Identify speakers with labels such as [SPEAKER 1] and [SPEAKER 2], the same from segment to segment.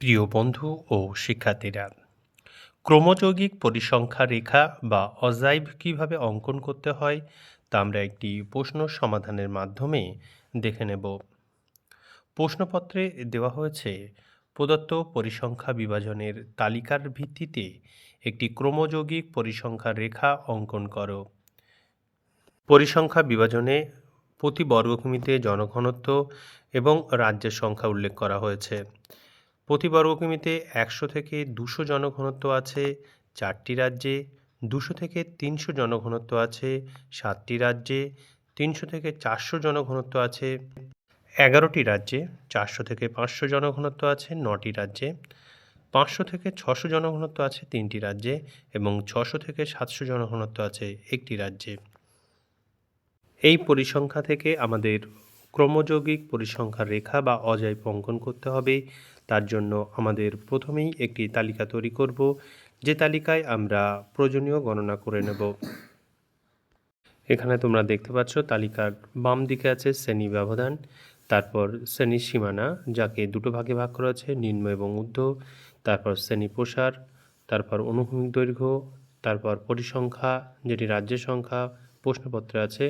[SPEAKER 1] প্রিয় বন্ধু ও শিক্ষার্থীরা, ক্রমযৌগিক পরিসংখ্যা রেখা বা অজাইভ কীভাবে অঙ্কন করতে হয় তা আমরা একটি প্রশ্ন সমাধানের মাধ্যমে দেখে নেব। প্রশ্নপত্রে দেওয়া হয়েছে, প্রদত্ত পরিসংখ্যা বিভাজনের তালিকার ভিত্তিতে একটি ক্রমযৌগিক পরিসংখ্যা রেখা অঙ্কন করো। পরিসংখ্যা বিভাজনে প্রতি বর্গভূমিতে জনঘনত্ব এবং রাজ্যের সংখ্যা উল্লেখ করা হয়েছে। প্রতি বর্গকিমিতে একশো থেকে দুশো জনঘনত্ব আছে চারটি রাজ্যে, দুশো থেকে তিনশো জনঘনত্ব আছে সাতটি রাজ্যে, তিনশো থেকে চারশো জনঘনত্ব আছে এগারোটি রাজ্যে, চারশো থেকে পাঁচশো জনঘনত্ব আছে নটি রাজ্যে, পাঁচশো থেকে ছশো জনঘনত্ব আছে তিনটি রাজ্যে এবং ছশো থেকে সাতশো জনঘনত্ব আছে একটি রাজ্যে। এই পরিসংখ্যা থেকে আমাদের ক্রমযৌগিক পরিসংখ্যার রেখা বা অজয় অঙ্কন করতে হবে। তার জন্য আমাদের প্রথমেই একটি তালিকা তৈরি করব, যে তালিকায় আমরা প্রয়োজনীয় গণনা করে নেব। এখানে তোমরা দেখতে পাচ্ছ তালিকার বাম দিকে আছে শ্রেণি ব্যবধান, তারপর শ্রেণির সীমানা, যাকে দুটো ভাগে ভাগ করা আছে নিম্ন এবং ঊর্ধ্ব, তারপর শ্রেণি প্রসার, তারপর অনুভূমিক দৈর্ঘ্য, তারপর পরিসংখ্যা, যেটি রাজ্যের সংখ্যা, প্রশ্নপত্রে আছে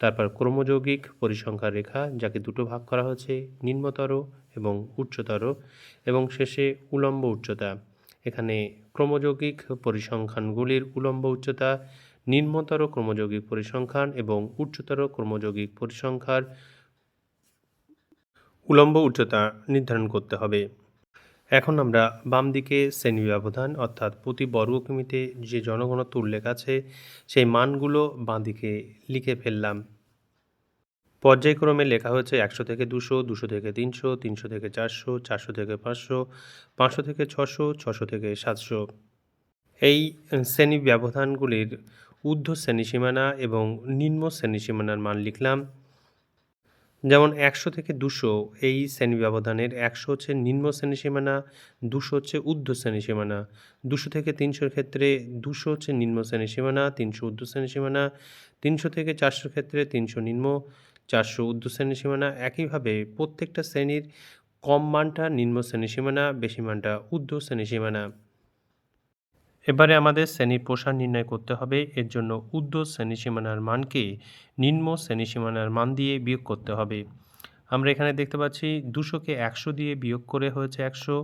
[SPEAKER 1] তারপর ক্রমযৌগিক পরিসংখ্যা রেখা, যাকে দুটো ভাগ করা হয়েছে, নিম্নতর এবং উচ্চতর, এবং শেষে উলম্ব উচ্চতা। এখানে ক্রমযৌগিক পরিসংখ্যানগুলির উলম্ব উচ্চতা, নিম্নতর ক্রমযৌগিক পরিসংখ্যান এবং উচ্চতর ক্রমযৌগিক পরিসংখ্যার উলম্ব উচ্চতা নির্ধারণ করতে হবে। এখন আমরা বাম দিকে শ্রেণি ব্যবধান, অর্থাৎ প্রতি বর্গকিমিতে যে জনগণত্ব উল্লেখ আছে, সেই মানগুলো বাঁ দিকে লিখে ফেললাম। পর্যায়ক্রমে লেখা হয়েছে একশো থেকে দুশো দুশো থেকে তিনশো তিনশো থেকে চারশো চারশো থেকে পাঁচশো পাঁচশো থেকে ছশো ছশো থেকে সাতশো। এই শ্রেণি ব্যবধানগুলির ঊর্ধ্ব শ্রেণি সীমানা এবং নিম্ন শ্রেণি সীমানার মান লিখলাম। যেমন একশো থেকে দুশো এই শ্রেণি ব্যবধানের, একশো হচ্ছে নিম্ন শ্রেণি সীমানা, দুশো হচ্ছে ঊর্ধ্ব শ্রেণি সীমানা, দুশো থেকে তিনশোর ক্ষেত্রে দুশো হচ্ছে নিম্ন শ্রেণি সীমানা, তিনশো ঊর্ধ্ব শ্রেণি সীমানা, তিনশো থেকে চারশোর ক্ষেত্রে তিনশো নিম্ন, চারশো ঊর্ধ্ব শ্রেণি সীমানা। একইভাবে প্রত্যেকটা শ্রেণির কম মানটা নিম্ন শ্রেণি সীমানা, বেশি মানটা ঊর্ধ্ব শ্রেণি সীমানা। এবারে আমাদের শ্রেণির প্রসার নির্ণয় করতে হবে। এর জন্য ঊর্ধ্ব শ্রেণি সীমানার মানকে নিম্ন শ্রেণি সীমানার মান দিয়ে বিয়োগ করতে হবে। আমরা এখানে দেখতে পাচ্ছি দুশোকে একশো দিয়ে বিয়োগ করে হয়েছে একশো,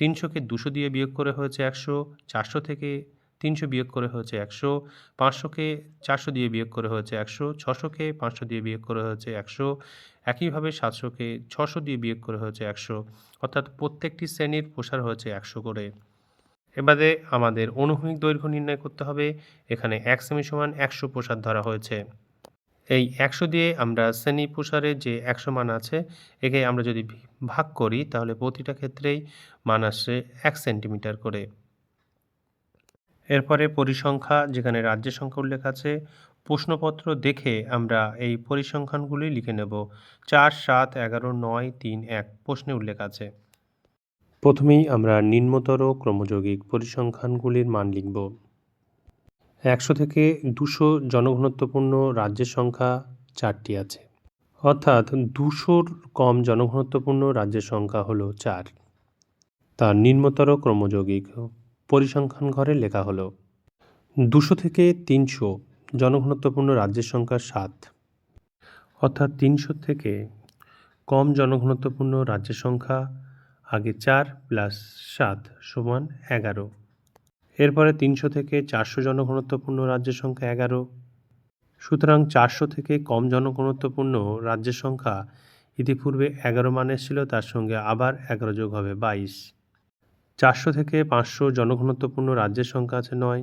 [SPEAKER 1] তিনশোকে দুশো দিয়ে বিয়োগ করে হয়েছে একশো, চারশো থেকে তিনশো বিয়োগ করে হয়েছে একশো, পাঁচশোকে চারশো দিয়ে বিয়োগ করে হয়েছে একশো, ছশোকে পাঁচশো দিয়ে বিয়োগ করে হয়েছে একশো, একইভাবে সাতশোকে ছশো দিয়ে বিয়োগ করে হয়েছে একশো। অর্থাৎ প্রত্যেকটি শ্রেণির প্রসার হয়েছে একশো করে। এবারে আমাদের অনুভূমিক দৈর্ঘ্য নির্ণয় করতে হবে। এখানে এক সেমি সমান একশো প্রসার ধরা হয়েছে। এই একশো দিয়ে আমরা শ্রেণি প্রসারের যে একশো মান আছে, একে আমরা যদি ভাগ করি, তাহলে প্রতিটা ক্ষেত্রেই মান আসছে এক সেন্টিমিটার করে। এরপরে পরিসংখ্যা, যেখানে রাজ্যের সংখ্যা উল্লেখ আছে, প্রশ্নপত্র দেখে আমরা এই পরিসংখ্যানগুলি লিখে নেব। চার, সাত, এগারো, নয়, তিন, এক প্রশ্নে উল্লেখ আছে। প্রথমেই আমরা নিম্নতর ক্রমযৌগিক পরিসংখ্যানগুলির মান লিখব। একশো থেকে দুশো জনঘনত্বপূর্ণ রাজ্যের সংখ্যা চারটি আছে। অর্থাৎ দুশোর কম জনঘনত্বপূর্ণ রাজ্যের সংখ্যা হলো চার। তার নিম্নতর ক্রমযৌগিক পরিসংখ্যান ঘরে লেখা হলো, দুশো থেকে তিনশো জনঘনত্বপূর্ণ রাজ্যের সংখ্যা সাত। অর্থাৎ তিনশো থেকে কম জনঘনত্বপূর্ণ রাজ্যের সংখ্যা আগে চার প্লাস সাত সমান এগারো। এরপরে তিনশো থেকে চারশো জনঘনত্বপূর্ণ রাজ্যের সংখ্যা এগারো। সুতরাং চারশো থেকে কম জনঘনত্বপূর্ণ রাজ্যের সংখ্যা ইতিপূর্বে এগারো মানের ছিল তার সঙ্গে আবার এগারো যোগ হবে বাইশ। চারশো থেকে পাঁচশো জনঘনত্বপূর্ণ রাজ্যের সংখ্যা আছে নয়।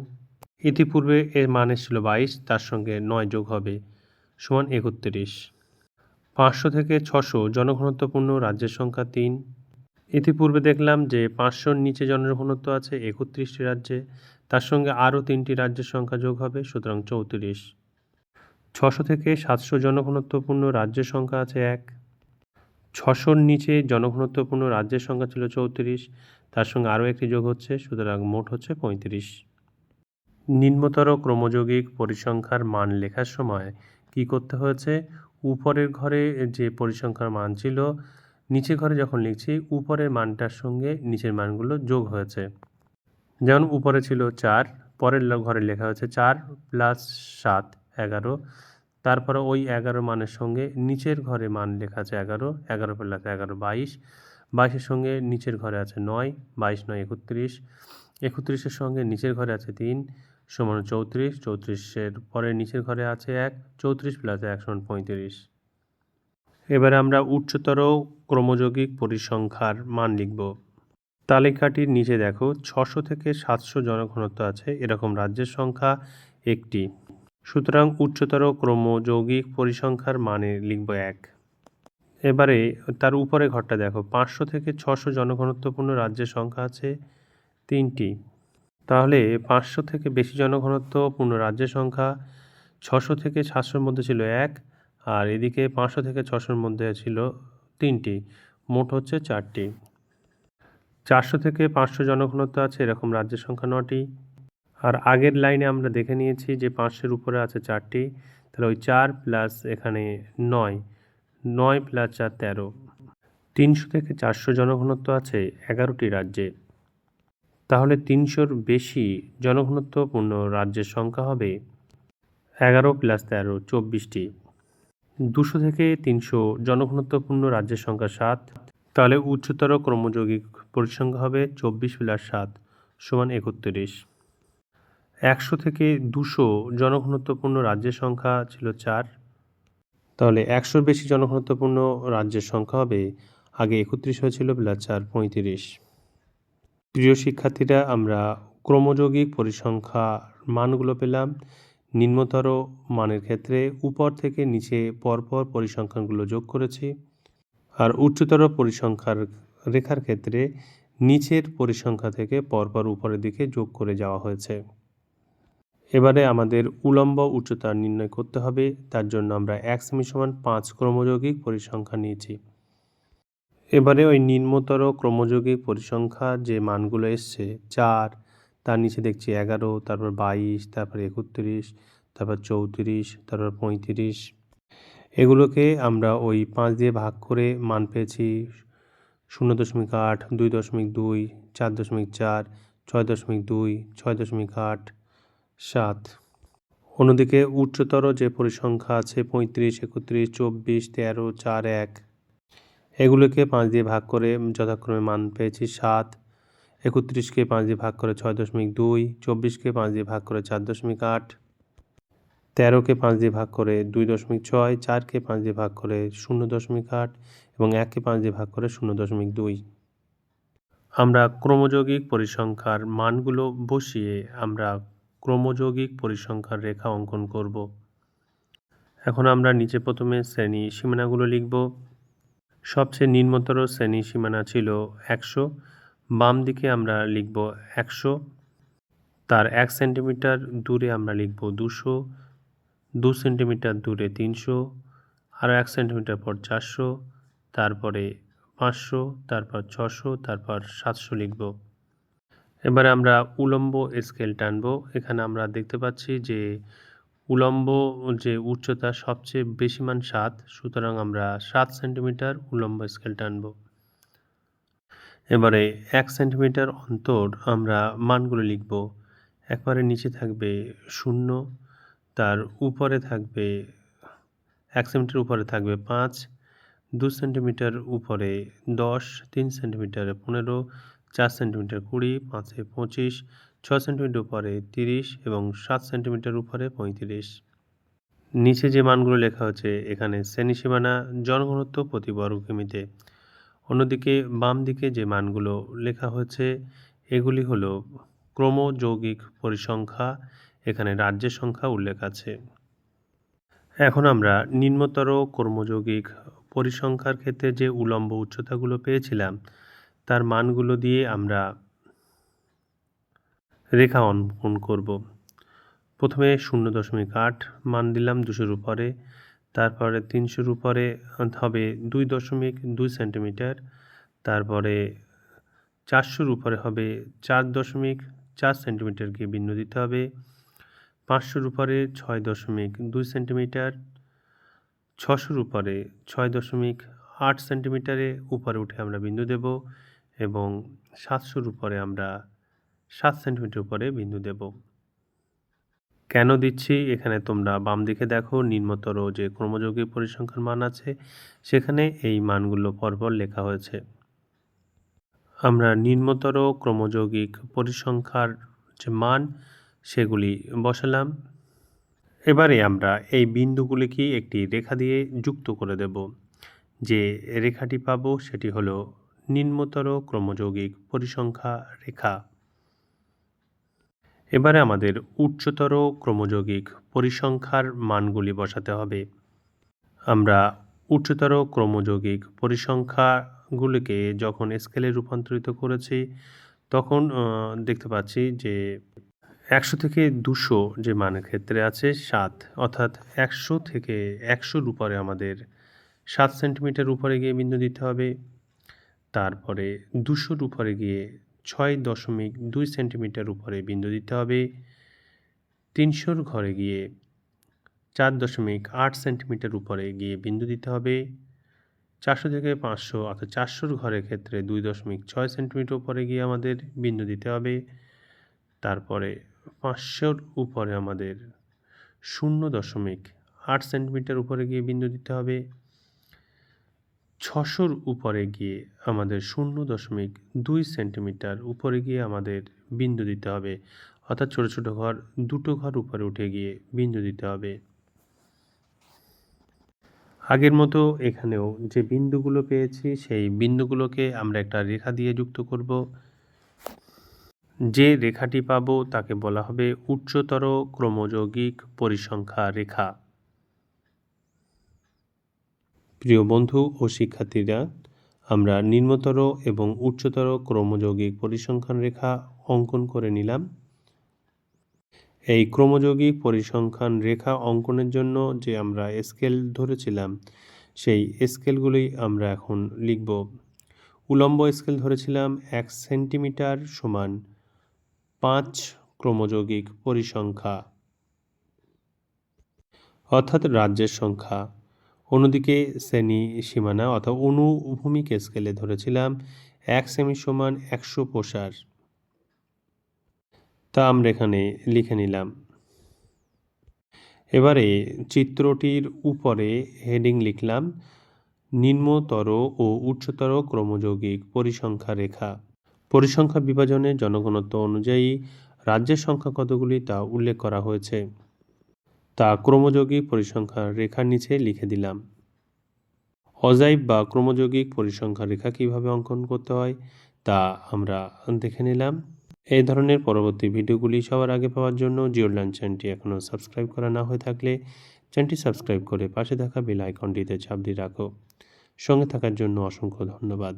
[SPEAKER 1] ইতিপূর্বে এর মান ছিল বাইশ, তার সঙ্গে নয় যোগ হবে সমান একত্রিশ। পাঁচশো থেকে ছশো জনঘনত্বপূর্ণ রাজ্যের সংখ্যা তিন। ইতিপূর্বে দেখলাম যে পাঁচশোর নিচে জনঘনত্ব আছে একত্রিশটি রাজ্যে, তার সঙ্গে আরও তিনটি রাজ্যের সংখ্যা যোগ হবে, সুতরাং চৌত্রিশ। ছশো থেকে সাতশো জনঘনত্বপূর্ণ রাজ্যের সংখ্যা আছে এক। ছশোর নিচে জনঘনত্বপূর্ণ রাজ্যের সংখ্যা ছিল চৌত্রিশ, তার সঙ্গে আরও একটি যোগ হচ্ছে, সুতরাং মোট হচ্ছে পঁয়ত্রিশ। নিম্নতর ক্রমযৌগিক পরিসংখ্যার মান লেখার সময় কি করতে হয়েছে? উপরের ঘরে যে পরিসংখ্যার মান ছিল নিচে ঘরে যখন লিখছি, উপরের মানটার সঙ্গে নিচের মানগুলো যোগ হয়েছে। যেমন উপরে ছিল চার, পরের ঘরে লেখা হয়েছে চার প্লাস সাত, এগারো। তারপরে ওই এগারো মানের সঙ্গে নিচের ঘরে মান লেখা আছে এগারো এগারো প্লাস এগারো, বাইশ। বাইশের সঙ্গে নিচের ঘরে আছে নয়, বাইশ, নয়, একত্রিশ। একত্রিশের সঙ্গে নিচের ঘরে আছে তিন সমান চৌত্রিশ, চৌত্রিশের পরে নিচের ঘরে আছে এক, চৌত্রিশ প্লাস এক সমান পঁয়ত্রিশ। এবারে আমরা উচ্চতর ক্রমযৌগিক পরিসংখ্যার মান লিখব। তালিকাটির নিচে দেখো, ছশো থেকে সাতশো জনঘনত্ব আছে, এরকম রাজ্যের সংখ্যা একটি। সুতরাং উচ্চতর ক্রমযৌগিক পরিসংখ্যার মানে লিখব এক। এবারে তার উপরে ঘরটা দেখো, পাঁচশো থেকে ছশো জনঘনত্বপূর্ণ রাজ্যের সংখ্যা আছে তিনটি। তাহলে পাঁচশো থেকে বেশি জনঘনত্বপূর্ণ রাজ্যের সংখ্যা ছশো থেকে সাতশোর মধ্যে ছিল এক আর এদিকে পাঁচশো থেকে ছশোর মধ্যে ছিল তিনটি, মোট হচ্ছে চারটি। চারশো থেকে পাঁচশো জনঘনত্ব আছে এরকম রাজ্যের সংখ্যা নটি। আর আগের লাইনে আমরা দেখে নিয়েছি যে পাঁচশোর উপরে আছে চারটি, তাহলে ওই চার প্লাস এখানে নয় নয় প্লাস চার তেরো। তিনশো থেকে চারশো জনঘনত্ব আছে এগারোটি রাজ্যে। তাহলে তিনশোর বেশি জনঘনত্বপূর্ণ রাজ্যের সংখ্যা হবে এগারো প্লাস তেরো, চব্বিশটি। দুশো থেকে তিনশো জনঘনত্বপূর্ণ রাজ্যের সংখ্যা সাত। তাহলে উচ্চতর ক্রমযৌগিক পরিসংখ্যা হবে চব্বিশ প্লাস সাত সমান একত্রিশ। একশো থেকে দুশো জনঘনত্বপূর্ণ রাজ্যের সংখ্যা ছিল চার। তাহলে একশোর বেশি জনঘনত্বপূর্ণ রাজ্যের সংখ্যা হবে আগে একত্রিশ হয়েছিল প্লাস চার পঁয়ত্রিশ। প্রিয় শিক্ষার্থীরা, আমরা ক্রমযৌগিক পরিসংখ্যার মানগুলো পেলাম। নিম্নতর মানের ক্ষেত্রে উপর থেকে নিচে পরপর পরিসংখ্যানগুলো যোগ করেছি। আর উচ্চতর পরিসংখ্যার রেখার ক্ষেত্রে নিচের পরিসংখ্যা থেকে পরপর উপরের দিকে যোগ করে যাওয়া হয়েছে। এবারে আমাদের উলম্ব উচ্চতা নির্ণয় করতে হবে, তার জন্য আমরা এক সেমি সমান পাঁচ ক্রমযৌগিক পরিসংখ্যা নিয়েছি। এবারে ওই নিম্নতর ক্রমযৌগিক পরিসংখ্যা যে মানগুলো এসছে, চার তার নিচে দেখছি এগারো, তারপর বাইশ, তারপর একত্রিশ, তারপর চৌত্রিশ, তারপর পঁয়ত্রিশ। এগুলোকে আমরা ওই পাঁচ দিয়ে ভাগ করে মান পেয়েছি শূন্য দশমিক আট, দুই দশমিক দুই, চার দশমিক চার, ছয় দশমিক দুই, ছয় দশমিক আট, সাত। অন্যদিকে উচ্চতর যে পরিসংখ্যা আছে পঁয়ত্রিশ, একত্রিশ, চব্বিশ, তেরো, চার, এক, এগুলোকে পাঁচ দিয়ে ভাগ করে যথাক্রমে মান পেয়েছি সাত। একত্রিশকে পাঁচ দিয়ে ভাগ করে ছয় দশমিক দুই, চব্বিশকে পাঁচ দিয়ে ভাগ করে চার দশমিক আট, তেরোকে পাঁচ দিয়ে ভাগ করে দুই দশমিক ছয়, চারকে পাঁচ দিয়ে ভাগ করে শূন্য দশমিক আট এবং এককে পাঁচ দিয়ে ভাগ করে শূন্য দশমিক দুই। আমরা ক্রমযৌগিক পরিসংখ্যার মানগুলো বসিয়ে আমরা ক্রমযৌগিক পরিসংখ্যার রেখা অঙ্কন করব। এখন আমরা নিচে প্রথমে শ্রেণি সীমানাগুলো লিখব। সবচেয়ে নিম্নতর শ্রেণি সীমানা ছিল একশো বাম দিকে আমরা লিখব একশো, তার এক সেন্টিমিটার দূরে আমরা লিখব দুশো, দু সেন্টিমিটার দূরে তিনশো, আরও এক সেন্টিমিটার পর চারশো, তারপরে পাঁচশো, তারপর ছশো, তারপর সাতশো লিখব। এবারে আমরা উলম্ব স্কেল টানব। এখানে আমরা দেখতে পাচ্ছি যে উলম্ব যে উচ্চতা সবচেয়ে বেশি মান সাত, সুতরাং আমরা সাত সেন্টিমিটার উলম্ব স্কেল টানব। এবারে এক সেন্টিমিটার অন্তর আমরা মানগুলো লিখব। একবারে নিচে থাকবে শূন্য, তার উপরে থাকবে, এক সেন্টিমিটার উপরে থাকবে পাঁচ, দু সেন্টিমিটার উপরে দশ, তিন সেন্টিমিটারে পনেরো, চার সেন্টিমিটার কুড়ি, পাঁচে পঁচিশ, ছ সেন্টিমিটার উপরে তিরিশ এবং সাত সেন্টিমিটার উপরে পঁয়ত্রিশ। নিচে যে মানগুলো লেখা হচ্ছে এখানে শ্রেণি সীমানা জনঘনত্ব প্রতি বর্গ কিমিতে। অন্যদিকে বাম দিকে যে মানগুলো লেখা হয়েছে, এগুলি হলো ক্রমযৌগিক পরিসংখ্যা, এখানে রাজ্যের সংখ্যা উল্লেখ আছে। এখন আমরা নিম্নতর কর্মযৌগিক পরিসংখ্যার ক্ষেত্রে যে উলম্ব উচ্চতাগুলো পেয়েছিলাম, তার মানগুলো দিয়ে আমরা রেখা অঙ্কন করব। প্রথমে শূন্য দশমিক আট মান দিলাম দুশোর উপরে তারপরে তিনশোর উপরে হবে দুই দশমিক দুই সেন্টিমিটার। তারপরে চারশোর উপরে হবে চার দশমিক চার সেন্টিমিটারকে বিন্দু দিতে হবে। পাঁচশোর উপরে ছয় দশমিক দুই সেন্টিমিটার। ছশোর উপরে ছয় দশমিক আট সেন্টিমিটারে উপরে উঠে আমরা বিন্দু দেব এবং সাতশোর উপরে আমরা সাত সেন্টিমিটার উপরে বিন্দু দেব। কেন দিচ্ছি? এখানে তোমরা বাম দিকে দেখো, নিম্নতর যে ক্রমযোগী পরিসংখ্যান মান আছে, সেখানে এই মানগুলো পরপর লেখা হয়েছে। আমরা নিম্নতর ক্রমযৌগিক পরিসংখ্যার যে মান, সেগুলি বসালাম। এবারে আমরা এই বিন্দুগুলিকে একটি রেখা দিয়ে যুক্ত করে দেব। যে রেখাটি পাবো, সেটি হলো নিম্নতর ক্রমযৌগিক পরিসংখ্যা রেখা। এবারে আমাদের উচ্চতর ক্রমযৌগিক পরিসংখ্যার মানগুলি বসাতে হবে। আমরা উচ্চতর ক্রমযৌগিক পরিসংখ্যাগুলিকে যখন স্কেলে রূপান্তরিত করেছি, তখন দেখতে পাচ্ছি যে একশো থেকে দুশো যে মানের ক্ষেত্রে আছে সাত, অর্থাৎ একশো থেকে একশোর উপরে আমাদের সাত সেন্টিমিটার উপরে গিয়ে বিন্দু দিতে হবে। তারপরে দুশোর উপরে গিয়ে ছয় দশমিক দুই সেন্টিমিটার উপরে বিন্দু দিতে হবে। তিনশোর ঘরে গিয়ে চার দশমিক আট সেন্টিমিটার উপরে গিয়ে বিন্দু দিতে হবে। চারশো থেকে পাঁচশো অর্থাৎ চারশোর ঘরের ক্ষেত্রে দুই দশমিক ছয় সেন্টিমিটার উপরে গিয়ে আমাদের বিন্দু দিতে হবে। তারপরে পাঁচশোর উপরে আমাদের শূন্য দশমিক আট সেন্টিমিটার উপরে গিয়ে বিন্দু দিতে হবে। ছশোর উপরে গিয়ে আমাদের শূন্য দশমিক দুই সেন্টিমিটার উপরে গিয়ে আমাদের বিন্দু দিতে হবে। অর্থাৎ ছোটো ছোটো ঘর দুটো ঘর উপরে উঠে গিয়ে বিন্দু দিতে হবে। আগের মতো এখানেও যে বিন্দুগুলো পেয়েছি, সেই বিন্দুগুলোকে আমরা একটা রেখা দিয়ে যুক্ত করব। যে রেখাটি পাব তাকে বলা হবে উচ্চতর ক্রমযৌগিক পরিসংখ্যা রেখা। প্রিয় বন্ধু ও শিক্ষার্থীরা, আমরা নিম্নতর এবং উচ্চতর ক্রমযৌগিক পরিসংখ্যান রেখা অঙ্কন করে নিলাম। এই ক্রমযৌগিক পরিসংখ্যান রেখা অঙ্কনের জন্য যে আমরা স্কেল ধরেছিলাম, সেই স্কেলগুলি আমরা এখন লিখব। উলম্ব স্কেল ধরেছিলাম এক সেন্টিমিটার সমান পাঁচ ক্রমযৌগিক পরিসংখ্যা, অর্থাৎ রাজ্যের সংখ্যা। অন্যদিকে শ্রেণি সীমানা অর্থাৎ অনুভূমিক স্কেলে ধরেছিলাম এক সেমি সমান একশো প্রসার। তা আমরা এখানে লিখে নিলাম। এবারে চিত্রটির উপরে হেডিং লিখলাম, নিম্নতর ও উচ্চতর ক্রমযৌগিক পরিসংখ্যা রেখা। পরিসংখ্যা বিভাজনের জনগণত্ব অনুযায়ী রাজ্যের সংখ্যা কতগুলি তা উল্লেখ করা হয়েছে। তা ক্রমযৌগিক পরিসংখ্যা রেখার নিচে লিখে দিলাম। অজাইব বা ক্রমযৌগিক পরিসংখ্যা রেখা কীভাবে অঙ্কন করতে হয় তা আমরা দেখে নিলাম। এই ধরনের পরবর্তী ভিডিওগুলি সবার আগে পাওয়ার জন্য জিওলান চ্যানেলটি এখনও সাবস্ক্রাইব করা না হয়ে থাকলে চ্যানেলটি সাবস্ক্রাইব করে পাশে থাকা বেল আইকনটিতে চাপ দিয়ে রাখো। সঙ্গে থাকার জন্য অসংখ্য ধন্যবাদ।